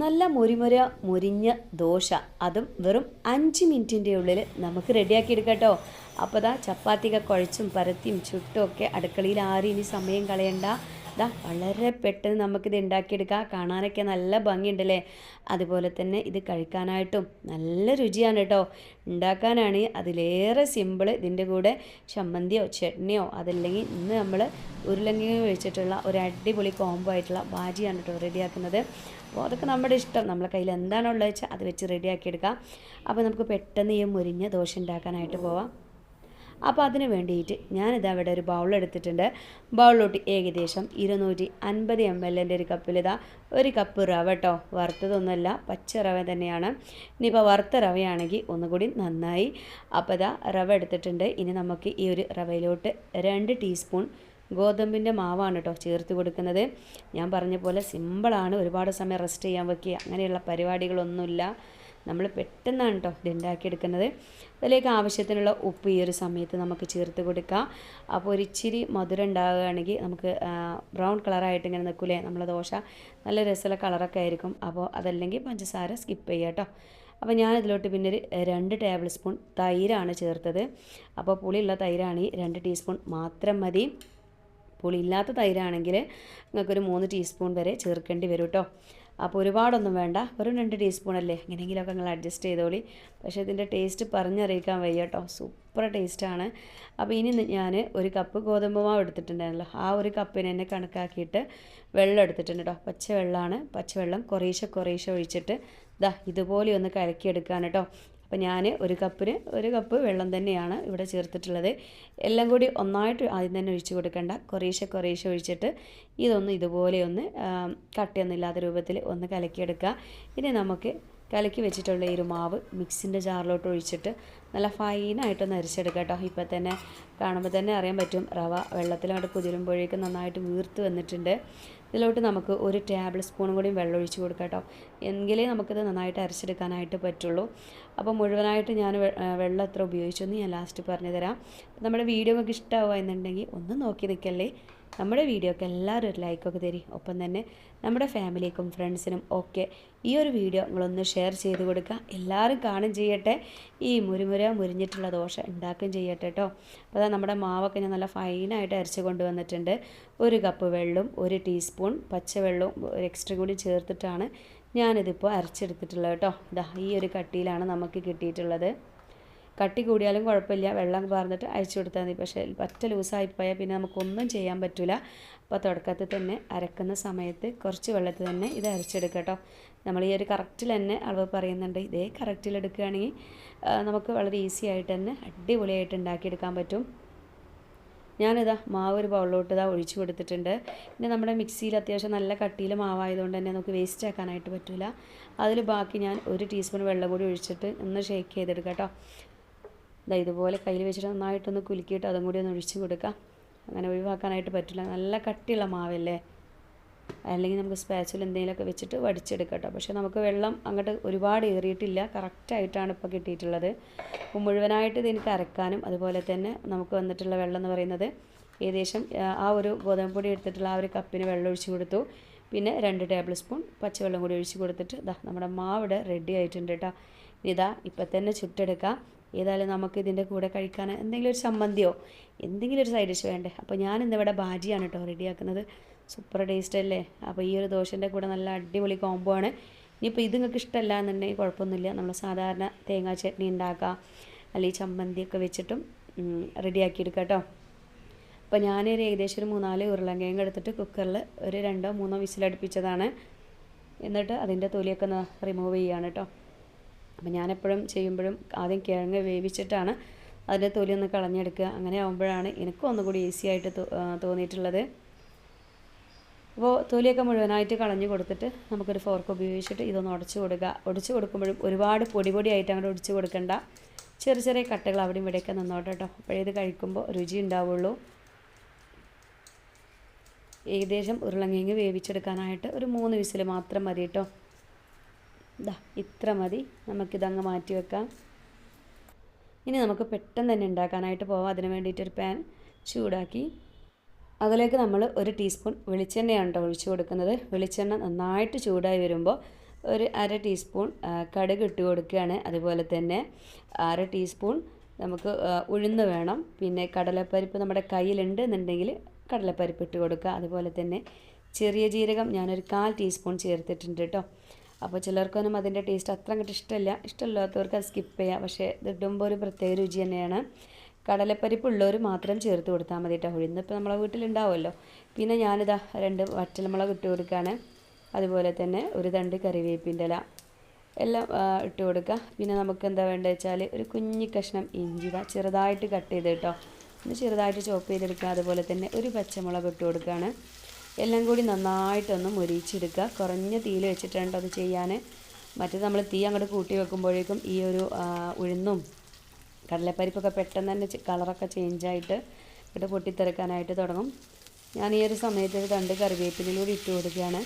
നല്ല മുരിമുര മുരിഞ്ഞ ദോശ. അതും വെറും അഞ്ച് മിനിറ്റിന്റെ ഉള്ളിൽ നമുക്ക് റെഡിയാക്കി എടുക്കട്ടോ അപ്പോൾ ദാ ചപ്പാത്തിയൊക്കെ കുഴച്ചും പരത്തിയും ചുട്ടും ഒക്കെ അടുക്കളയിൽ ആരും ഇനി സമയം കളയണ്ട. ദാ വളരെ പെട്ടെന്ന് നമുക്കിത് ഉണ്ടാക്കിയെടുക്കാം. കാണാനൊക്കെ നല്ല ഭംഗിയുണ്ടല്ലേ? അതുപോലെ തന്നെ ഇത് കഴിക്കാനായിട്ടും നല്ല രുചിയാണ് കേട്ടോ. ഉണ്ടാക്കാനാണ് അതിലേറെ സിമ്പിൾ ഇതിന്റെ കൂടെ ചമ്മന്തിയോ ചട്നിയോ അതല്ലെങ്കിൽ ഇന്ന് നമ്മൾ ഉരുളങ്കിഴങ്ങ് വെച്ചിട്ടുള്ള ഒരു അടിപൊളി കോംബോ ആയിട്ടുള്ള ഭാജിയാണ് കേട്ടോ റെഡിയാക്കുന്നത്. അപ്പോൾ അതൊക്കെ നമ്മുടെ ഇഷ്ടം. നമ്മളെ കയ്യിൽ എന്താണുള്ളത് വെച്ചാൽ അത് വെച്ച് റെഡിയാക്കി എടുക്കാം. അപ്പോൾ നമുക്ക് പെട്ടെന്ന് ഈ മുരിഞ്ഞ ദോശ ഉണ്ടാക്കാനായിട്ട് പോവാം. അപ്പോൾ അതിന് വേണ്ടിയിട്ട് ഞാനിത് അവിടെ ഒരു ബൗൾ എടുത്തിട്ടുണ്ട്. ബൗളിലോട്ട് ഏകദേശം ഇരുന്നൂറ്റി അൻപത് എം എല്ലിന്റെ ഒരു കപ്പിൽ ഇതാ ഒരു കപ്പ് റവ കേട്ടോ വറുത്തതൊന്നുമല്ല പച്ച റവ തന്നെയാണ്. ഇനിയിപ്പോൾ വറുത്ത റവയാണെങ്കിൽ ഒന്നുകൂടി നന്നായി. അപ്പോൾ ഇതാ റവ എടുത്തിട്ടുണ്ട്. ഇനി നമുക്ക് ഈ ഒരു റവയിലോട്ട് രണ്ട് ടീസ്പൂൺ ഗോതമ്പിന്റെ മാവാണ് കേട്ടോ ചേർത്ത് കൊടുക്കുന്നത്. ഞാൻ പറഞ്ഞ പോലെ സിമ്പിളാണ് ഒരുപാട് സമയം റെസ്റ്റ് ചെയ്യാൻ വെക്കുക അങ്ങനെയുള്ള പരിപാടികളൊന്നുമില്ല. നമ്മൾ പെട്ടെന്നാണ് കേട്ടോ ഇത് ഉണ്ടാക്കിയെടുക്കുന്നത് അതിലേക്ക് ആവശ്യത്തിനുള്ള ഉപ്പ് ഈ ഒരു സമയത്ത് നമുക്ക് ചേർത്ത് കൊടുക്കാം. അപ്പോൾ ഒരു ഇച്ചിരി മധുരം ഉണ്ടാവുകയാണെങ്കിൽ നമുക്ക് ബ്രൗൺ കളറായിട്ട് ഇങ്ങനെ നിൽക്കില്ലേ നമ്മളെ ദോശ. നല്ല രസമുള്ള കളറൊക്കെ ആയിരിക്കും. അപ്പോൾ അതല്ലെങ്കിൽ പഞ്ചസാര സ്കിപ്പ് ചെയ്യുക കേട്ടോ അപ്പോൾ ഞാൻ ഇതിലോട്ട് പിന്നെ ഒരു രണ്ട് ടേബിൾ സ്പൂൺ തൈരാണ് ചേർത്തത്. അപ്പോൾ പുളിയുള്ള തൈരാണ് ഈ രണ്ട് ടീസ്പൂൺ മാത്രം മതി. പുളിയില്ലാത്ത തൈരാണെങ്കിൽ നിങ്ങൾക്കൊരു മൂന്ന് ടീസ്പൂൺ വരെ ചേർക്കേണ്ടി വരും കേട്ടോ അപ്പോൾ ഒരുപാടൊന്നും വേണ്ട. വെറും രണ്ട് ടീസ്പൂൺ അല്ലേ? എങ്ങനെയെങ്കിലുമൊക്കെ നിങ്ങൾ അഡ്ജസ്റ്റ് ചെയ്തോളി. പക്ഷേ ഇതിന്റെ ടേസ്റ്റ് പറഞ്ഞറിയിക്കാൻ വയ്യ കേട്ടോ സൂപ്പർ ടേസ്റ്റാണ് അപ്പോൾ ഇനി ഞാൻ ഒരു കപ്പ് ഗോതമ്പ് മാവ് എടുത്തിട്ടുണ്ടായിരുന്നല്ലോ. ആ ഒരു കപ്പിന് തന്നെ കണക്കാക്കിയിട്ട് വെള്ളം എടുത്തിട്ടുണ്ട് കേട്ടോ പച്ചവെള്ളമാണ് പച്ചവെള്ളം കുറേശ്ശെ കുറേശ്ശെ ഒഴിച്ചിട്ട് ദാ ഇതുപോലെ ഒന്ന് കലക്കിയെടുക്കാൻ കേട്ടോ അപ്പോൾ ഞാൻ ഒരു കപ്പിന് ഒരു കപ്പ് വെള്ളം തന്നെയാണ് ഇവിടെ ചേർത്തിട്ടുള്ളത്. എല്ലാം കൂടി ഒന്നായിട്ട് ആദ്യം തന്നെ ഒഴിച്ച് കൊടുക്കേണ്ട. കുറേശ്ശെ കുറേശ്ശെ ഒഴിച്ചിട്ട് ഇതൊന്ന് ഇതുപോലെ ഒന്ന് കട്ടിയൊന്നുമില്ലാത്ത രൂപത്തിൽ ഒന്ന് കലക്കിയെടുക്കുക. ഇനി നമുക്ക് കലക്കി വെച്ചിട്ടുള്ള ഈ ഒരു മാവ് മിക്സിന്റെ ജാറിലോട്ട് ഒഴിച്ചിട്ട് നല്ല ഫൈനായിട്ടൊന്ന് അരിച്ചെടുക്കുക കേട്ടോ. ഇപ്പം തന്നെ കാണുമ്പോൾ തന്നെ അറിയാൻ പറ്റും റവ വെള്ളത്തിലോട്ട് കുതിരുമ്പോഴേക്കും നന്നായിട്ട് വീർത്ത് വന്നിട്ടുണ്ട്. ഇതിലോട്ട് നമുക്ക് ഒരു ടേബിൾ സ്പൂണും കൂടി വെള്ളം ഒഴിച്ച് കൊടുക്കാം കേട്ടോ എങ്കിലേ നമുക്കിത് നന്നായിട്ട് അരച്ചെടുക്കാനായിട്ട് പറ്റുള്ളൂ. അപ്പോൾ മുഴുവനായിട്ട് ഞാൻ വെള്ളം എത്ര ഉപയോഗിച്ചെന്ന് ഞാൻ ലാസ്റ്റ് പറഞ്ഞു തരാം നമ്മുടെ വീഡിയോ ഒക്കെ ഇഷ്ടമാവുക എന്നുണ്ടെങ്കിൽ ഒന്ന് നോക്കി നിൽക്കല്ലേ? നമ്മുടെ വീഡിയോക്ക് എല്ലാവരും ഒരു ലൈക്കൊക്കെ തരി. ഒപ്പം തന്നെ നമ്മുടെ ഫാമിലിക്കും ഫ്രണ്ട്സിനും ഒക്കെ ഈ ഒരു വീഡിയോ നിങ്ങളൊന്ന് ഷെയർ ചെയ്ത് കൊടുക്കുക. എല്ലാവരും കാണും ചെയ്യട്ടെ. ഈ മുരുമുര മുരിഞ്ഞിട്ടുള്ള ദോശ ഉണ്ടാക്കുകയും ചെയ്യട്ടെ കേട്ടോ അപ്പോൾ അതാ നമ്മുടെ മാവൊക്കെ ഞാൻ നല്ല ഫൈനായിട്ട് അരച്ച് കൊണ്ടുവന്നിട്ടുണ്ട്. ഒരു കപ്പ് വെള്ളം ഒരു ടീസ്പൂൺ പച്ചവെള്ളവും ഒരു എക്സ്ട്രാ കൂടി ചേർത്തിട്ടാണ് ഞാനിതിപ്പോൾ അരച്ചെടുത്തിട്ടുള്ളത് കേട്ടോ ഇതാ ഈ ഒരു കട്ടിയിലാണ് നമുക്ക് കിട്ടിയിട്ടുള്ളത്. കട്ടി കൂടിയാലും കുഴപ്പമില്ല. വെള്ളം പാർന്നിട്ട് അയച്ചു കൊടുത്താൽ മതി. പക്ഷേ പറ്റ ലൂസായിപ്പോയാൽ പിന്നെ നമുക്കൊന്നും ചെയ്യാൻ പറ്റില്ല അപ്പോൾ തുടക്കത്തിൽ തന്നെ അരക്കുന്ന സമയത്ത് കുറച്ച് വെള്ളത്തിൽ തന്നെ ഇത് അരച്ചെടുക്കുക കേട്ടോ. നമ്മൾ ഈ ഒരു കറക്റ്റിൽ തന്നെ അളവ് പറയുന്നുണ്ട്. ഇതേ കറക്റ്റിൽ എടുക്കുകയാണെങ്കിൽ നമുക്ക് വളരെ ഈസി ആയിട്ട് തന്നെ അടിപൊളിയായിട്ട് ഉണ്ടാക്കിയെടുക്കാൻ പറ്റും. ഞാനിതാ മാവ് ഒരു ബൗളിലോട്ട് ഇതാ ഒഴിച്ചു കൊടുത്തിട്ടുണ്ട്. പിന്നെ നമ്മുടെ മിക്സിയിൽ അത്യാവശ്യം നല്ല കട്ടിയിൽ മാവായതുകൊണ്ട് തന്നെ നമുക്ക് വേസ്റ്റ് ആക്കാനായിട്ട് പറ്റില്ല അതിൽ ബാക്കി ഞാൻ ഒരു ടീസ്പൂൺ വെള്ളം കൂടി ഒഴിച്ചിട്ട് ഒന്ന് ഷേക്ക് ചെയ്തെടുക്കാം കേട്ടോ. ഇതാ ഇതുപോലെ കയ്യിൽ വെച്ചിട്ട് നന്നായിട്ടൊന്ന് കുലുക്കിയിട്ട് അതും കൂടി ഒന്ന് ഒഴിച്ചു കൊടുക്കാം. അങ്ങനെ ഒഴിവാക്കാനായിട്ട് പറ്റില്ല. നല്ല കട്ടിയുള്ള മാവല്ലേ? അല്ലെങ്കിൽ നമുക്ക് സ്പാച്ചിൽ എന്തെങ്കിലുമൊക്കെ വെച്ചിട്ട് വടിച്ചെടുക്കാം കേട്ടോ. പക്ഷേ നമുക്ക് വെള്ളം അങ്ങോട്ട് ഒരുപാട് ഏറിയിട്ടില്ല. കറക്റ്റായിട്ടാണ് ഇപ്പോൾ കിട്ടിയിട്ടുള്ളത്. അപ്പോൾ മുഴുവനായിട്ട് ഇതിനെ അരക്കാനും അതുപോലെ തന്നെ നമുക്ക് വന്നിട്ടുള്ള വെള്ളം എന്ന് പറയുന്നത് ഏകദേശം ആ ഒരു ഗോതമ്പ് പൊടി എടുത്തിട്ടുള്ള ആ ഒരു കപ്പിന് വെള്ളം ഒഴിച്ചു കൊടുത്തു. പിന്നെ രണ്ട് ടേബിൾ സ്പൂൺ പച്ചവെള്ളം കൂടി ഒഴിച്ച് കൊടുത്തിട്ട് ഇതാ നമ്മുടെ മാവിടെ റെഡി ആയിട്ടുണ്ട് കേട്ടോ. ഇതാ ഇപ്പം തന്നെ ചുട്ടെടുക്കാം. ഏതായാലും നമുക്ക് ഇതിന്റെ കൂടെ കഴിക്കാൻ എന്തെങ്കിലും ഒരു ചമ്മന്തിയോ എന്തെങ്കിലും ഒരു സൈഡ് ഡിഷ് വേണ്ടേ? അപ്പോൾ ഞാൻ ഇന്നിവിടെ ബാജിയാണ് കേട്ടോ റെഡിയാക്കുന്നത് സൂപ്പർ ടേസ്റ്റ് അല്ലേ? അപ്പോൾ ഈ ഒരു ദോശന്റെ കൂടെ നല്ല അടിപൊളി കോംബോ ആണ്. ഇനിയിപ്പോൾ ഇത് നിങ്ങൾക്ക് ഇഷ്ടമല്ല എന്നുണ്ടെങ്കിൽ കുഴപ്പമൊന്നുമില്ല. നമ്മൾ സാധാരണ തേങ്ങാ ചട്നി ഉണ്ടാക്കാം അല്ലെങ്കിൽ ചമ്മന്തിയൊക്കെ വെച്ചിട്ടും റെഡിയാക്കി എടുക്കാം കേട്ടോ അപ്പോൾ ഞാനൊരു ഏകദേശം ഒരു മൂന്നാൽ ഉരുളങ്കിഴങ്ങ് എടുത്തിട്ട് കുക്കറിൽ ഒരു രണ്ടോ മൂന്നോ വിസിലടുപ്പിച്ചതാണ്. എന്നിട്ട് അതിന്റെ തൊലിയൊക്കെ റിമൂവ് ചെയ്യുകയാണ് കേട്ടോ അപ്പോൾ ഞാനെപ്പോഴും ചെയ്യുമ്പോഴും ആദ്യം കിഴങ്ങ് വേവിച്ചിട്ടാണ് അതിന്റെ തൊലി ഒന്ന് കളഞ്ഞെടുക്കുക. അങ്ങനെ ആകുമ്പോഴാണ് എനിക്കും ഒന്നുകൂടി ഈസി ആയിട്ട് തോന്നിയിട്ടുള്ളത്. അപ്പോൾ തൊലിയൊക്കെ മുഴുവനായിട്ട് കളഞ്ഞു കൊടുത്തിട്ട് നമുക്കൊരു ഫോർക്ക് ഉപയോഗിച്ചിട്ട് ഇതൊന്ന് ഉടച്ചു കൊടുക്കുക. ഉടച്ചു കൊടുക്കുമ്പോഴും ഒരുപാട് പൊടി പൊടിയായിട്ട് അങ്ങോട്ട് ഉടച്ചു കൊടുക്കണ്ട. ചെറിയ ചെറിയ കട്ടകൾ അവിടെയും ഇവിടെയൊക്കെ നിന്നോട്ടെ കേട്ടോ. അപ്പോഴേ ഇത് കഴിക്കുമ്പോൾ രുചി ഉണ്ടാവുള്ളൂ. ഏകദേശം ഉരുളങ്ങിങ്ങ് വേവിച്ചെടുക്കാനായിട്ട് ഒരു മൂന്ന് വിസിൽ മാത്രം മതി കേട്ടോ. ഇതാ ഇത്ര മതി. നമുക്കിതങ്ങ് മാറ്റി വെക്കാം. ഇനി നമുക്ക് പെട്ടെന്ന് തന്നെ ഉണ്ടാക്കാനായിട്ട് പോവാം. അതിന് വേണ്ടിയിട്ടൊരു പാൻ ചൂടാക്കി. അതിലേക്ക് നമ്മൾ ഒരു ടീസ്പൂൺ വെളിച്ചെണ്ണയാണ് കേട്ടോ ഒഴിച്ചു കൊടുക്കുന്നത്. വെളിച്ചെണ്ണ നന്നായിട്ട് ചൂടായി വരുമ്പോൾ ഒരു അര ടീസ്പൂൺ കടുക് ഇട്ട് കൊടുക്കുകയാണ്. അതുപോലെ തന്നെ അര ടീസ്പൂൺ നമുക്ക് ഉഴുന്ന് വേണം. പിന്നെ കടലപ്പരിപ്പ് നമ്മുടെ കയ്യിലുണ്ട് എന്നുണ്ടെങ്കിൽ കടലപ്പരിപ്പ് ഇട്ട് കൊടുക്കുക. അതുപോലെ തന്നെ ചെറിയ ജീരകം ഞാനൊരു കാൽ ടീസ്പൂൺ ചേർത്തിട്ടുണ്ട് കേട്ടോ. അപ്പോൾ ചിലർക്കൊന്നും അതിന്റെ ടേസ്റ്റ് അത്ര അങ്ങോട്ട് ഇഷ്ടമില്ല. ഇഷ്ടമില്ലാത്തവർക്ക് അത് സ്കിപ്പ് ചെയ്യാം. പക്ഷേ ഇതിടുമ്പോൾ ഒരു പ്രത്യേക രുചി തന്നെയാണ്. കടലപ്പരിപ്പ് ഉള്ളവർ മാത്രം ചേർത്ത് കൊടുത്താൽ മതി കേട്ടോ. ഉഴുന്നിപ്പോൾ നമ്മളെ വീട്ടിലുണ്ടാവുമല്ലോ. പിന്നെ ഞാനിതാ രണ്ട് വറ്റൽമുളക് ഇട്ട് കൊടുക്കുകയാണ്. അതുപോലെ തന്നെ ഒരു തണ്ട് കറിവേപ്പിന്റെ ഇല എല്ലാം ഇട്ട് കൊടുക്കുക. പിന്നെ നമുക്ക് എന്താ വേണ്ടത് വെച്ചാൽ ഒരു കുഞ്ഞി കഷ്ണം ഇഞ്ചി ചെറുതായിട്ട് കട്ട് ചെയ്ത് കേട്ടോ. ഒന്ന് ചെറുതായിട്ട് ചോപ്പ് ചെയ്തെടുക്കുക. അതുപോലെ തന്നെ ഒരു പച്ചമുളക് ഇട്ട് കൊടുക്കുകയാണ്. എല്ലാം കൂടി നന്നായിട്ടൊന്ന് മുരിച്ചെടുക്കുക കുറഞ്ഞ തീയിൽ വെച്ചിട്ടുണ്ട് അത് ചെയ്യാൻ. മറ്റേത് നമ്മൾ തീ അങ്ങോട്ട് കൂട്ടി വെക്കുമ്പോഴേക്കും ഈ ഒരു ഉഴുന്നും കടലപ്പരിപ്പൊക്കെ പെട്ടെന്ന് തന്നെ കളറൊക്കെ ചേഞ്ചായിട്ട് ഇവിടെ പൊട്ടിത്തെറുക്കാനായിട്ട് തുടങ്ങും. ഞാൻ ഈ ഒരു സമയത്ത് ഒരു രണ്ട് കറിവേപ്പിലൂടെ ഇട്ട് കൊടുക്കുകയാണ്.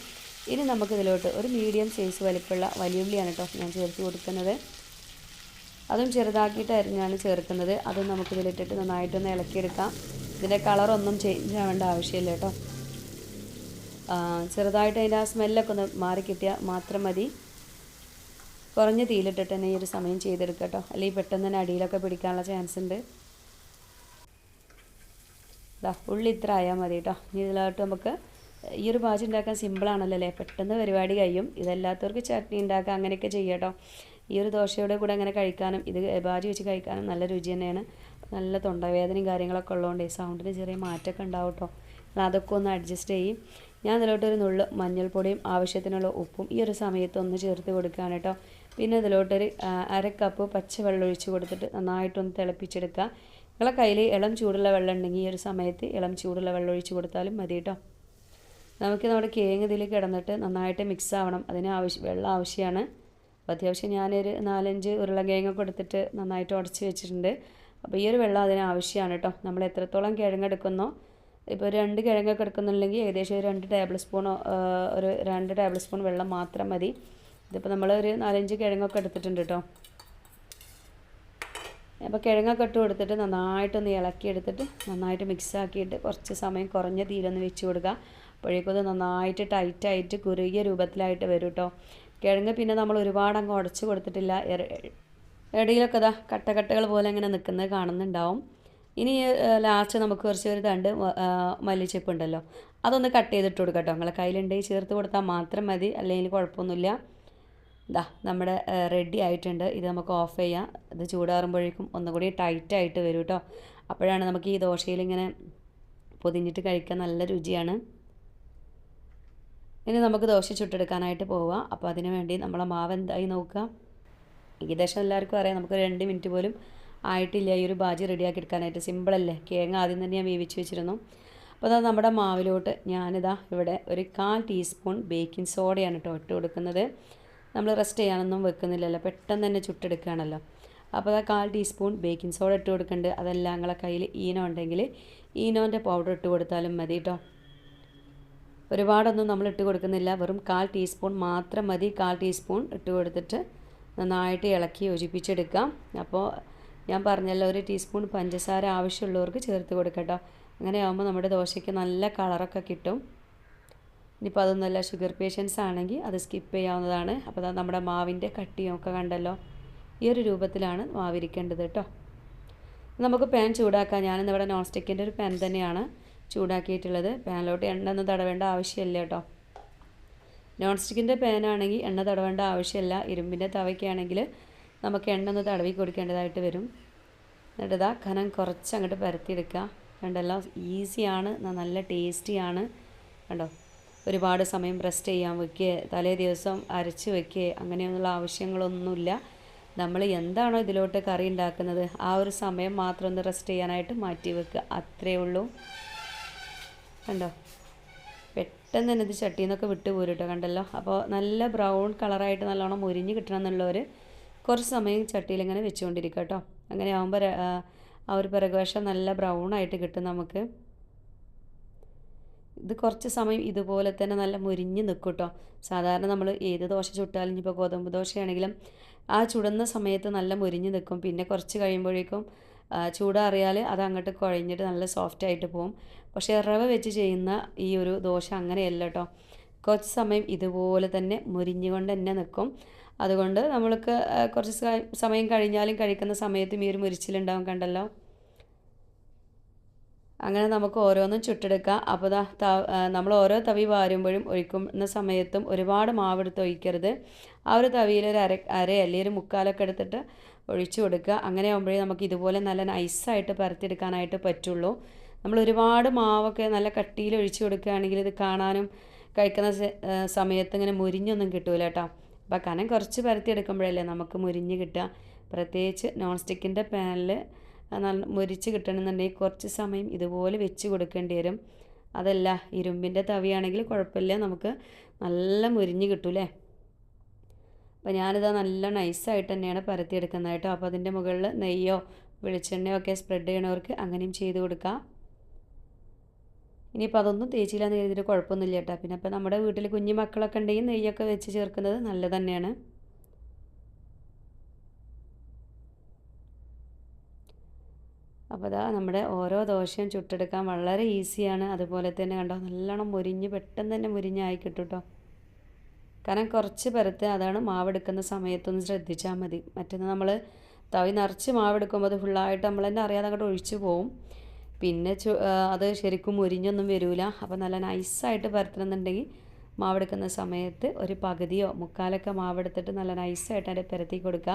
ഇനി നമുക്ക് ഇതിലോട്ട് ഒരു മീഡിയം സൈസ് വലിപ്പമുള്ള വലിയുള്ളിയാണ് കേട്ടോ ഞാൻ ചേർത്ത് കൊടുക്കുന്നത്. അതും ചെറുതാക്കിയിട്ട് അരിഞ്ഞാണ് ചേർക്കുന്നത്. അതും നമുക്ക് ഇതിലിട്ടിട്ട് നന്നായിട്ടൊന്ന് ഇളക്കിയെടുക്കാം. ഇതിന്റെ കളറൊന്നും ചേഞ്ച് ആവേണ്ട ആവശ്യമില്ല കേട്ടോ ചെറുതായിട്ട് അതിന്റെ ആ സ്മെല്ലൊക്കെ ഒന്ന് മാറി കിട്ടിയാൽ മാത്രം മതി. കുറഞ്ഞ തീയിലിട്ടിട്ട് തന്നെ ഈ ഒരു സമയം ചെയ്തെടുക്കുക കേട്ടോ അല്ലെങ്കിൽ പെട്ടെന്ന് തന്നെ അടിയിലൊക്കെ പിടിക്കാനുള്ള ചാൻസ് ഉണ്ട്. ഇതാ ഉള്ളി ഇത്ര ആയാൽ മതി കേട്ടോ ഇനി ഇതിലോട്ട് നമുക്ക് ഈ ഒരു ഭാജി ഉണ്ടാക്കാൻ സിമ്പിളാണല്ലോ അല്ലേ? പെട്ടെന്ന് പരിപാടി കഴിയും. ഇതല്ലാത്തവർക്ക് ചട്നി ഉണ്ടാക്കുക അങ്ങനെയൊക്കെ ചെയ്യാം ഈ ഒരു ദോശയുടെ കൂടെ അങ്ങനെ കഴിക്കാനും ഇത് ഭാജി വെച്ച് കഴിക്കാനും നല്ല രുചി തന്നെയാണ്. നല്ല തൊണ്ടവേദനയും കാര്യങ്ങളൊക്കെ ഉള്ളതുകൊണ്ട് സൗണ്ടിന് ചെറിയ മാറ്റമൊക്കെ ഉണ്ടാവും കേട്ടോ അതൊക്കെ ഒന്ന് അഡ്ജസ്റ്റ് ചെയ്യും. ഞാൻ ഇതിലോട്ട് ഒരു നുള്ള് മഞ്ഞൾപ്പൊടിയും ആവശ്യത്തിനുള്ള ഉപ്പും ഈ ഒരു സമയത്ത് ഒന്ന് ചേർത്ത് കൊടുക്കുകയാണ് കേട്ടോ. പിന്നെ ഇതിലോട്ടൊരു അര കപ്പ് പച്ചവെള്ളം ഒഴിച്ച് കൊടുത്തിട്ട് നന്നായിട്ടൊന്ന് തിളപ്പിച്ചെടുക്കുക. നിങ്ങളെ കയ്യിൽ ഇളം ചൂടുള്ള വെള്ളം ഉണ്ടെങ്കിൽ ഈ ഒരു സമയത്ത് ഇളം ചൂടുള്ള വെള്ളം ഒഴിച്ച് കൊടുത്താലും മതി കേട്ടോ. നമുക്ക് നമ്മുടെ കേങ്ങ് കിടന്നിട്ട് നന്നായിട്ട് മിക്സ് ആവണം. അതിന് ആവശ്യം വെള്ളം ആവശ്യമാണ്. അപ്പോൾ അത്യാവശ്യം ഞാനൊരു നാലഞ്ച് ഉരുളക്കിഴങ്ങൊക്കെ കൊടുത്തിട്ട് നന്നായിട്ട് ഉടച്ച് വെച്ചിട്ടുണ്ട്. അപ്പോൾ ഈ ഒരു വെള്ളം അതിന് ആവശ്യമാണ് കേട്ടോ. നമ്മൾ എത്രത്തോളം കിഴങ്ങ് എടുക്കുന്നോ ഇപ്പോൾ രണ്ട് കിഴങ്ങൊക്കെ എടുക്കുന്നുണ്ടെങ്കിൽ ഏകദേശം രണ്ട് ടേബിൾ സ്പൂൺ ഒരു രണ്ട് ടേബിൾ സ്പൂൺ വെള്ളം മാത്രം മതി. ഇതിപ്പോൾ നമ്മൾ ഒരു നാലഞ്ച് കിഴങ്ങൊക്കെ എടുത്തിട്ടുണ്ട് കേട്ടോ. അപ്പോൾ കിഴങ്ങൊക്കെ ഇട്ട് കൊടുത്തിട്ട് നന്നായിട്ടൊന്ന് ഇളക്കി എടുത്തിട്ട് നന്നായിട്ട് മിക്സ് ആക്കിയിട്ട് കുറച്ച് സമയം കുറഞ്ഞ തീരൊന്ന് വെച്ച് കൊടുക്കുക. അപ്പോഴേക്കും നന്നായിട്ട് ടൈറ്റായിട്ട് കുറുകിയ രൂപത്തിലായിട്ട് വരും കേട്ടോ. കിഴങ്ങ് പിന്നെ നമ്മൾ ഒരുപാട് അങ്ങ് ഉടച്ച് കൊടുത്തിട്ടില്ല. ഇടയിലൊക്കെ ഇതാ കട്ടകട്ടകൾ പോലെ അങ്ങനെ നിൽക്കുന്നത് കാണുന്നുണ്ടാവും. ഇനി ലാസ്റ്റ് നമുക്ക് കുറച്ച് ഒരു തണ്ട് മല്ലിച്ചപ്പ് ഉണ്ടല്ലോ. അതൊന്ന് കട്ട് ചെയ്തിട്ട് കൊടുക്കട്ടോ കേട്ടോ. നിങ്ങളെ കയ്യിലുണ്ടെങ്കിൽ ചേർത്ത് കൊടുത്താൽ മാത്രം മതി. അല്ലെങ്കിൽ കുഴപ്പമൊന്നുമില്ല. ഇതാ നമ്മുടെ റെഡി ആയിട്ടുണ്ട്. ഇത് നമുക്ക് ഓഫ് ചെയ്യാം. ഇത് ചൂടാറുമ്പോഴേക്കും ഒന്നുകൂടി ടൈറ്റ് ടൈറ്റായിട്ട് വരും കേട്ടോ അപ്പോഴാണ് നമുക്ക് ഈ ദോശയിൽ ഇങ്ങനെ പൊതിഞ്ഞിട്ട് കഴിക്കാൻ നല്ല രുചിയാണ്. ഇനി നമുക്ക് ദോശ ചുട്ടെടുക്കാനായിട്ട് പോവാം. അപ്പോൾ അതിനുവേണ്ടി നമ്മളെ മാവ് എന്തായി നോക്കുക ഏകദേശം എല്ലാവർക്കും അറിയാം. നമുക്ക് രണ്ട് മിനിറ്റ് പോലും ആയിട്ടില്ല. ഈ ഒരു ബാജി റെഡിയാക്കി എടുക്കാനായിട്ട്. സിമ്പിളല്ലേ കേങ്ങ ആദ്യം തന്നെ ഞാൻ വേവിച്ച് വെച്ചിരുന്നു. അപ്പോൾ അതാ നമ്മുടെ മാവിലോട്ട് ഞാനിതാ ഇവിടെ ഒരു കാൽ ടീസ്പൂൺ ബേക്കിംഗ് സോഡയാണ് കേട്ടോ ഇട്ട് കൊടുക്കുന്നത്. നമ്മൾ റെസ്റ്റ് ചെയ്യാനൊന്നും വെക്കുന്നില്ലല്ലോ. പെട്ടെന്ന് തന്നെ ചുട്ടെടുക്കുകയാണല്ലോ. അപ്പോൾ അതാ കാൽ ടീസ്പൂൺ ബേക്കിംഗ് സോഡ ഇട്ട് കൊടുക്കുന്നുണ്ട്. അതെല്ലാം നിങ്ങളെ കയ്യിൽ ഈനോ ഉണ്ടെങ്കിൽ ഈനോന്റെ പൗഡർ ഇട്ട് കൊടുത്താലും മതി കേട്ടോ ഒരുപാടൊന്നും നമ്മൾ ഇട്ട് കൊടുക്കുന്നില്ല. വെറും കാൽ ടീസ്പൂൺ മാത്രം മതി. കാൽ ടീസ്പൂൺ ഇട്ട് കൊടുത്തിട്ട് നന്നായിട്ട് ഇളക്കി യോജിപ്പിച്ചെടുക്കാം. അപ്പോൾ ഞാൻ പറഞ്ഞല്ലോ ഒരു ടീസ്പൂൺ പഞ്ചസാര ആവശ്യമുള്ളവർക്ക് ചേർത്ത് കൊടുക്കട്ടോ. അങ്ങനെ ആകുമ്പോൾ നമ്മുടെ ദോശയ്ക്ക് നല്ല കളറൊക്കെ കിട്ടും. ഇനിയിപ്പോൾ അതൊന്നുമല്ല ഷുഗർ പേഷ്യൻസ് ആണെങ്കിൽ അത് സ്കിപ്പ് ചെയ്യാവുന്നതാണ്. അപ്പോൾ നമ്മുടെ മാവിന്റെ കട്ടിയൊക്കെ കണ്ടല്ലോ. ഈ ഒരു രൂപത്തിലാണ് മാവിരിക്കേണ്ടത് കേട്ടോ. നമുക്ക് പാൻ ചൂടാക്കാം. ഞാനിന്ന് ഇവിടെ നോൺ സ്റ്റിക്കിന്റെ ഒരു പാൻ തന്നെയാണ് ചൂടാക്കിയിട്ടുള്ളത്. പാനിലോട്ട് എണ്ണ ഒന്നും തടവേണ്ട ആവശ്യമില്ല കേട്ടോ. നോൺ സ്റ്റിക്കിന്റെ പാനാണെങ്കിൽ എണ്ണ തടവേണ്ട ആവശ്യമില്ല. ഇരുമ്പിന്റെ തവയ്ക്കാണെങ്കിൽ നമുക്ക് എണ്ണ ഒന്ന് തടവി കൊടുക്കേണ്ടതായിട്ട് വരും. എന്നിട്ട് ഇതാ ഖനം കുറച്ച് അങ്ങോട്ട് പരത്തിയെടുക്കുക. കണ്ടല്ലോ ഈസിയാണ് നല്ല ടേസ്റ്റിയാണ്. കണ്ടോ? ഒരുപാട് സമയം റെസ്റ്റ് ചെയ്യാൻ വെക്കുക തലേ ദിവസം അരച്ച് വെക്കുക അങ്ങനെയൊന്നുള്ള ആവശ്യങ്ങളൊന്നുമില്ല. നമ്മൾ എന്താണോ ഇതിലോട്ട് കറി ഉണ്ടാക്കുന്നത് ആ ഒരു സമയം മാത്രം ഒന്ന് റെസ്റ്റ് ചെയ്യാനായിട്ട് മാറ്റി വെക്കുക അത്രയേ ഉള്ളൂ. കണ്ടോ? പെട്ടെന്ന് തന്നെ ഇത് ചട്ടിയിൽ നിന്നൊക്കെ കേട്ടോ കണ്ടല്ലോ? അപ്പോൾ നല്ല ബ്രൗൺ കളറായിട്ട് നല്ലോണം മുരിഞ്ഞ് കിട്ടണം എന്നുള്ളവർ കുറച്ച് സമയം ചട്ടിയിൽ ഇങ്ങനെ വെച്ചുകൊണ്ടിരിക്കുക കേട്ടോ. അങ്ങനെ ആകുമ്പോൾ ആ ഒരു പിറകുവശം നല്ല ബ്രൗൺ ആയിട്ട് കിട്ടും നമുക്ക്. ഇത് കുറച്ച് സമയം ഇതുപോലെ തന്നെ നല്ല മുരിഞ്ഞ് നിൽക്കും കേട്ടോ. സാധാരണ നമ്മൾ ഏത് ദോശ ചുട്ടാലും ഇനിയിപ്പോൾ ഗോതമ്പ് ദോശയാണെങ്കിലും ആ ചുടുന്ന സമയത്ത് നല്ല മുരിഞ്ഞ് നിൽക്കും. പിന്നെ കുറച്ച് കഴിയുമ്പോഴേക്കും ചൂടാറിയാൽ അത് അങ്ങോട്ട് കുഴഞ്ഞിട്ട് നല്ല സോഫ്റ്റ് ആയിട്ട് പോകും പക്ഷേ റവ വെച്ച് ചെയ്യുന്ന ഈ ഒരു ദോശ അങ്ങനെയല്ല കേട്ടോ. കുറച്ച് സമയം ഇതുപോലെ തന്നെ മുരിഞ്ഞുകൊണ്ട് തന്നെ നിൽക്കും. അതുകൊണ്ട് നമ്മൾക്ക് കുറച്ച് സമയം കഴിഞ്ഞാലും കഴിക്കുന്ന സമയത്ത് ഈ ഒരു മുരിച്ചിലുണ്ടാവും കണ്ടല്ലോ? അങ്ങനെ നമുക്ക് ഓരോന്നും ചുട്ടെടുക്കാം. അപ്പോൾ നമ്മൾ ഓരോ തവി വാരുമ്പോഴും ഒഴിക്കുന്ന സമയത്തും ഒരുപാട് മാവെടുത്ത് ഒഴിക്കരുത്. ആ ഒരു തവിയിൽ ഒരു അര അര അല്ലെങ്കിൽ ഒരു മുക്കാലൊക്കെ എടുത്തിട്ട് ഒഴിച്ചു കൊടുക്കുക. അങ്ങനെ ആകുമ്പോഴേ നമുക്ക് ഇതുപോലെ നല്ല നൈസായിട്ട് പരത്തിയെടുക്കാനായിട്ട് പറ്റുള്ളൂ. നമ്മൾ ഒരുപാട് മാവൊക്കെ നല്ല കട്ടിയിൽ ഒഴിച്ചു കൊടുക്കുകയാണെങ്കിൽ ഇത് കാണാനും കഴിക്കുന്ന സമയത്ത് ഇങ്ങനെ മുരിഞ്ഞൊന്നും കിട്ടൂല കേട്ടോ. അപ്പോൾ കനം കുറച്ച് പരത്തിയെടുക്കുമ്പോഴല്ലേ നമുക്ക് മുരിഞ്ഞ് കിട്ടുക. പ്രത്യേകിച്ച് നോൺ സ്റ്റിക്കിന്റെ പാനിൽ നല്ല മുരിച്ച് കിട്ടണമെന്നുണ്ടെങ്കിൽ കുറച്ച് സമയം ഇതുപോലെ വെച്ച് കൊടുക്കേണ്ടി വരും. അതല്ല ഇരുമ്പിന്റെ തവിയാണെങ്കിൽ കുഴപ്പമില്ല നമുക്ക് നല്ല മുരിഞ്ഞ് കിട്ടൂലേ അപ്പോൾ ഞാനിതാ നല്ല നൈസായിട്ട് തന്നെയാണ് പരത്തിയെടുക്കുന്നത് കേട്ടോ. അപ്പോൾ അതിന്റെ മുകളിൽ നെയ്യോ വെളിച്ചെണ്ണയോ ഒക്കെ സ്പ്രെഡ് ചെയ്യണവർക്ക് അങ്ങനെയും ചെയ്ത് കൊടുക്കാം. ഇനിയിപ്പോൾ അതൊന്നും തേച്ചില്ലാന്ന് കരുതിയിട്ട് കുഴപ്പമൊന്നുമില്ല കേട്ടോ. പിന്നെ ഇപ്പോൾ നമ്മുടെ വീട്ടിൽ കുഞ്ഞു മക്കളൊക്കെ ഉണ്ടെങ്കിൽ നെയ്യൊക്കെ വെച്ച് ചേർക്കുന്നത് നല്ലത് തന്നെയാണ്. അപ്പോൾ അതാ നമ്മുടെ ഓരോ ദോശയും ചുട്ടെടുക്കാൻ വളരെ ഈസിയാണ്. അതുപോലെ തന്നെ കണ്ടോ നല്ലോണം മുരിഞ്ഞ് പെട്ടെന്ന് തന്നെ മുരിഞ്ഞായി കിട്ടും കേട്ടോ. കാരണം കുറച്ച് പരത്ത് അതാണ് മാവെടുക്കുന്ന സമയത്തൊന്ന് ശ്രദ്ധിച്ചാൽ മതി. മറ്റൊന്ന് നമ്മൾ തവി നിറച്ച് മാവെടുക്കുമ്പോൾ അത് ഫുള്ളായിട്ട് നമ്മൾ തന്നെ അറിയാതെ അങ്ങോട്ട് ഒഴിച്ചു പോവും. പിന്നെ അത് ശരിക്കും മുരിഞ്ഞൊന്നും വരില്ല അപ്പോൾ നല്ല നൈസായിട്ട് പരത്തണമെന്നുണ്ടെങ്കിൽ മാവെടുക്കുന്ന സമയത്ത് ഒരു പകുതിയോ മുക്കാലൊക്കെ മാവെടുത്തിട്ട് നല്ല നൈസായിട്ട് അതിന്റെ പരത്തി കൊടുക്കുക.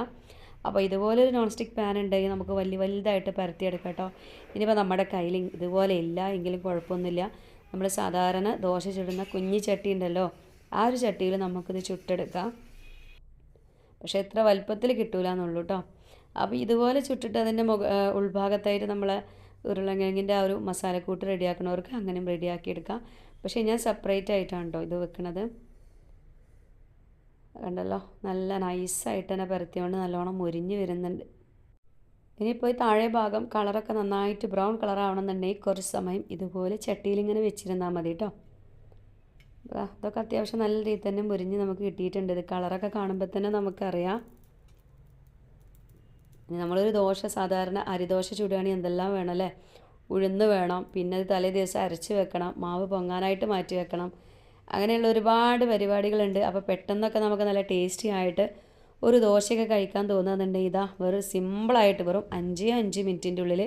അപ്പോൾ ഇതുപോലെ ഒരു നോൺ സ്റ്റിക്ക് പാൻ ഉണ്ടെങ്കിൽ നമുക്ക് വലിയ വലുതായിട്ട് പരത്തിയെടുക്കാം കേട്ടോ. ഇനിയിപ്പോൾ നമ്മുടെ കയ്യിൽ ഇതുപോലെ ഇല്ല എങ്കിലും കുഴപ്പമൊന്നുമില്ല. നമ്മൾ സാധാരണ ദോശ ചുടുന്ന കുഞ്ഞി ചട്ടി ഉണ്ടല്ലോ ആ ഒരു ചട്ടിയിൽ നമുക്കിത് ചുട്ടെടുക്കാം. പക്ഷേ എത്ര വലുപ്പത്തിൽ കിട്ടൂല എന്നുള്ളൂ കേട്ടോ. അപ്പോൾ ഇതുപോലെ ചുട്ടിട്ട് അതിന്റെ മുഖ ഉൾഭാഗത്തായിട്ട് നമ്മൾ ഉരുളക്കിഴങ്ങിന്റെ ആ ഒരു മസാലക്കൂട്ട് റെഡിയാക്കണവർക്ക് അങ്ങനെയും റെഡിയാക്കി എടുക്കാം പക്ഷേ ഞാൻ സെപ്പറേറ്റ് ആയിട്ടാണ് കേട്ടോ ഇത് വെക്കണത്. കണ്ടല്ലോ? നല്ല നൈസായിട്ട് തന്നെ പരത്തിയോണ്ട് നല്ലോണം മുരിഞ്ഞ് വരുന്നുണ്ട്. ഇനിയിപ്പോൾ ഈ താഴെ ഭാഗം കളറൊക്കെ നന്നായിട്ട് ബ്രൗൺ കളർ ആവണമെന്നുണ്ടെങ്കിൽ കുറച്ച് സമയം ഇതുപോലെ ചട്ടിയിൽ ഇങ്ങനെ വെച്ചിരുന്നാൽ മതി കേട്ടോ ഇതൊക്കെ അത്യാവശ്യം നല്ല രീതിയിൽ തന്നെ മുരിഞ്ഞ് നമുക്ക് കിട്ടിയിട്ടുണ്ട്. ഇത് കളറൊക്കെ കാണുമ്പോൾ തന്നെ നമുക്കറിയാം. ഇനി നമ്മളൊരു ദോശ സാധാരണ അരിദോശ ചുടുകയാണെങ്കിൽ എന്തെല്ലാം വേണം അല്ലേ? ഉഴുന്ന് വേണം പിന്നെ അത് തലേ ദിവസം അരച്ച് വെക്കണം മാവ് പൊങ്ങാനായിട്ട് മാറ്റി വെക്കണം. അങ്ങനെയുള്ള ഒരുപാട് പരിപാടികളുണ്ട്. അപ്പോൾ പെട്ടെന്നൊക്കെ നമുക്ക് നല്ല ടേസ്റ്റി ആയിട്ട് ഒരു ദോശയൊക്കെ കഴിക്കാൻ തോന്നുന്നുണ്ടെങ്കിൽ ഇതാ വെറും സിമ്പിളായിട്ട് വെറും അഞ്ച് അഞ്ച് മിനിറ്റിന്റെ ഉള്ളിൽ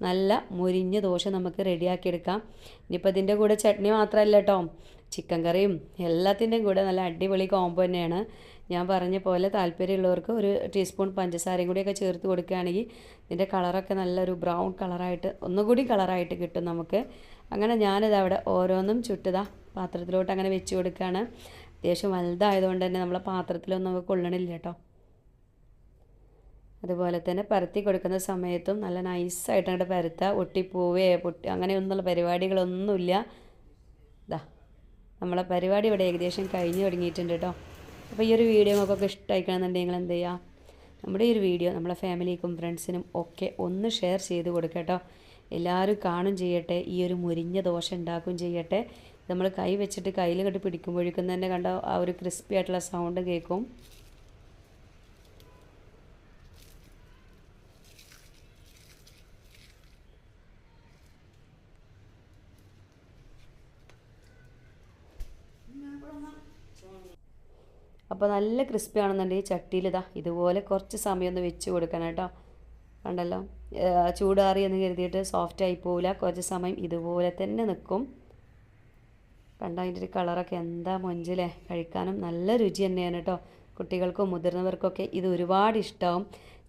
നല്ല മുരിഞ്ഞ ദോശ നമുക്ക് റെഡിയാക്കിയെടുക്കാം. ഇനിയിപ്പോൾ ഇതിന്റെ കൂടെ ചട്നി മാത്രമല്ല കേട്ടോ. ചിക്കൻ കറിയും എല്ലാത്തിന്റെയും കൂടെ നല്ല അടിപൊളി കോംബോ തന്നെയാണ്. ഞാൻ പറഞ്ഞ പോലെ താല്പര്യമുള്ളവർക്ക് ഒരു ടീസ്പൂൺ പഞ്ചസാരയും കൂടിയൊക്കെ ചേർത്ത് കൊടുക്കുകയാണെങ്കിൽ ഇതിന്റെ കളറൊക്കെ നല്ലൊരു ബ്രൗൺ കളറായിട്ട് ഒന്നുകൂടി കളറായിട്ട് കിട്ടും നമുക്ക്. അങ്ങനെ ഞാനിത് അവിടെ ഓരോന്നും ചുട്ടുതാ പാത്രത്തിലോട്ട് അങ്ങനെ വെച്ച് കൊടുക്കുകയാണ്. അത്യാവശ്യം വലുതായതുകൊണ്ട് തന്നെ നമ്മളെ പാത്രത്തിലൊന്നും നമുക്ക് കൊള്ളണില്ല കേട്ടോ. അതുപോലെ തന്നെ പരത്തി കൊടുക്കുന്ന സമയത്തും നല്ല നൈസായിട്ട് അങ്ങോട്ട് പരത്തുക ഒട്ടിപ്പോവേ പൊട്ടി അങ്ങനെയൊന്നുള്ള പരിപാടികളൊന്നുമില്ല. ഇതാ നമ്മളെ പരിപാടി ഇവിടെ ഏകദേശം കഴിഞ്ഞു തുടങ്ങിയിട്ടുണ്ട് കേട്ടോ. അപ്പോൾ ഈ ഒരു വീഡിയോ നമുക്കൊക്കെ ഇഷ്ടമായിക്കണമെന്നുണ്ടെങ്കിൽ എന്ത് ചെയ്യുക നമ്മുടെ ഈ ഒരു വീഡിയോ നമ്മളെ ഫാമിലിക്കും ഫ്രണ്ട്സിനും ഒക്കെ ഒന്ന് ഷെയർ ചെയ്ത് കൊടുക്കട്ടോ എല്ലാവരും കാണും ചെയ്യട്ടെ. ഈ ഒരു മുരിഞ്ഞ ദോശ ഉണ്ടാക്കും ചെയ്യട്ടെ. നമ്മൾ കൈ വെച്ചിട്ട് കയ്യിൽ കെട്ടി പിടിക്കുമ്പോഴേക്കും തന്നെ കണ്ട ആ ഒരു ക്രിസ്പി ആയിട്ടുള്ള സൗണ്ട് കേൾക്കും അപ്പോൾ നല്ല ക്രിസ്പി ആണെന്നുണ്ടെങ്കിൽ ചട്ടിയിൽ ഇതാ ഇതുപോലെ കുറച്ച് സമയം ഒന്ന് വെച്ച് കൊടുക്കണം കേട്ടോ. കണ്ടല്ലോ? ചൂടാറി എന്ന് കരുതിയിട്ട് സോഫ്റ്റ് ആയി പോവില്ല. കുറച്ച് സമയം ഇതുപോലെ തന്നെ നിൽക്കും കണ്ടോ അതിന്റെ ഒരു കളറൊക്കെ എന്താ മൊഞ്ചില്ലേ കഴിക്കാനും നല്ല രുചി തന്നെയാണ് കേട്ടോ. കുട്ടികൾക്കും മുതിർന്നവർക്കൊക്കെ ഇത് ഒരുപാട് ഇഷ്ടമാവും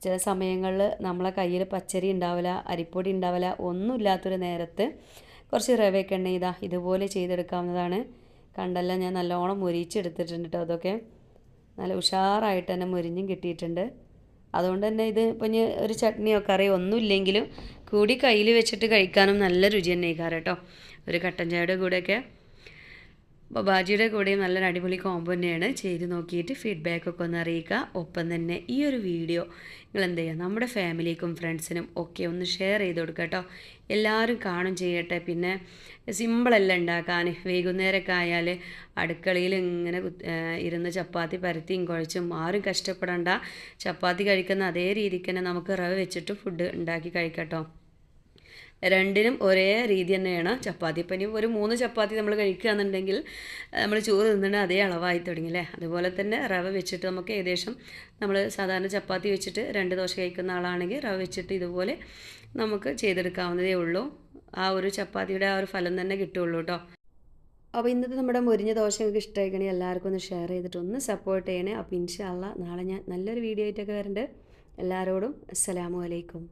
ചില സമയങ്ങളിൽ നമ്മളെ കയ്യിൽ പച്ചരി ഉണ്ടാവില്ല അരിപ്പൊടി ഉണ്ടാവില്ല ഒന്നുമില്ലാത്തൊരു നേരത്ത് കുറച്ച് റവയൊക്കെ ഉണ്ടെങ്കിൽ ഇതാ ഇതുപോലെ ചെയ്തെടുക്കാവുന്നതാണ്. കണ്ടല്ല ഞാൻ നല്ലോണം മുരിച്ചെടുത്തിട്ടുണ്ട് കേട്ടോ അതൊക്കെ. നല്ല ഉഷാറായിട്ട് തന്നെ മുരിഞ്ഞും കിട്ടിയിട്ടുണ്ട്. അതുകൊണ്ട് തന്നെ ഇത് ഇപ്പം ഇനി ഒരു ചട്നിയോ കറിയോ ഒന്നുമില്ലെങ്കിലും കൂടി കയ്യിൽ വെച്ചിട്ട് കഴിക്കാനും നല്ല രുചി തന്നെ കേട്ടോ. ഒരു കട്ടൻ ചായയുടെ കൂടെയൊക്കെ അപ്പോൾ ബാജിയുടെ കൂടെയും നല്ലൊരു അടിപൊളി കോംബോ തന്നെയാണ്. ചെയ്ത് നോക്കിയിട്ട് ഫീഡ്ബാക്കൊക്കെ ഒന്ന് അറിയിക്കുക. ഒപ്പം തന്നെ ഈ ഒരു വീഡിയോ നിങ്ങൾ എന്ത് ചെയ്യുക? നമ്മുടെ ഫാമിലിക്കും ഫ്രണ്ട്സിനും ഒക്കെ ഒന്ന് ഷെയർ ചെയ്ത് കൊടുക്കുക കേട്ടോ. എല്ലാവരും കാണും ചെയ്യട്ടെ. പിന്നെ സിമ്പിളല്ല ഉണ്ടാക്കാൻ. വൈകുന്നേരമൊക്കെ ആയാൽ അടുക്കളയിൽ ഇങ്ങനെ ഇരുന്ന് ചപ്പാത്തി പരത്തിയും കുഴച്ചും ആരും കഷ്ടപ്പെടണ്ട. ചപ്പാത്തി കഴിക്കുന്ന അതേ രീതിക്ക് തന്നെ നമുക്ക് റവ് വെച്ചിട്ട് ഫുഡ് ഉണ്ടാക്കി കഴിക്കാം കേട്ടോ. രണ്ടിനും ഒരേ രീതി തന്നെയാണ്. ചപ്പാത്തി. ഇപ്പം ഇനി ഒരു മൂന്ന് ചപ്പാത്തി നമ്മൾ കഴിക്കുകയാണെന്നുണ്ടെങ്കിൽ നമ്മൾ ചോറ് തിന്നിട്ട് അതേ അളവായി തുടങ്ങി അല്ലേ? അതുപോലെ തന്നെ റവ വെച്ചിട്ട് നമുക്ക് ഏകദേശം നമ്മൾ സാധാരണ ചപ്പാത്തി വെച്ചിട്ട് രണ്ട് ദോശ കഴിക്കുന്ന ആളാണെങ്കിൽ റവ വെച്ചിട്ട് ഇതുപോലെ നമുക്ക് ചെയ്തെടുക്കാവുന്നതേ ഉള്ളൂ. ആ ഒരു ചപ്പാത്തിയുടെ ആ ഒരു ഫലം തന്നെ കിട്ടുള്ളൂ കേട്ടോ. അപ്പോൾ ഇന്നത്തെ നമ്മുടെ മുരിഞ്ഞ ദോശ നിങ്ങൾക്ക് ഇഷ്ടമായിക്കണേ എല്ലാവർക്കും ഒന്ന് ഷെയർ ചെയ്തിട്ട് ഒന്ന് സപ്പോർട്ട് ചെയ്യണേ. അപ്പോൾ ഇൻഷാല്ല നാളെ ഞാൻ നല്ലൊരു വീഡിയോ ആയിട്ടൊക്കെ വരുന്നുണ്ട് എല്ലാവരോടും അസ്സലാമു അലൈക്കും.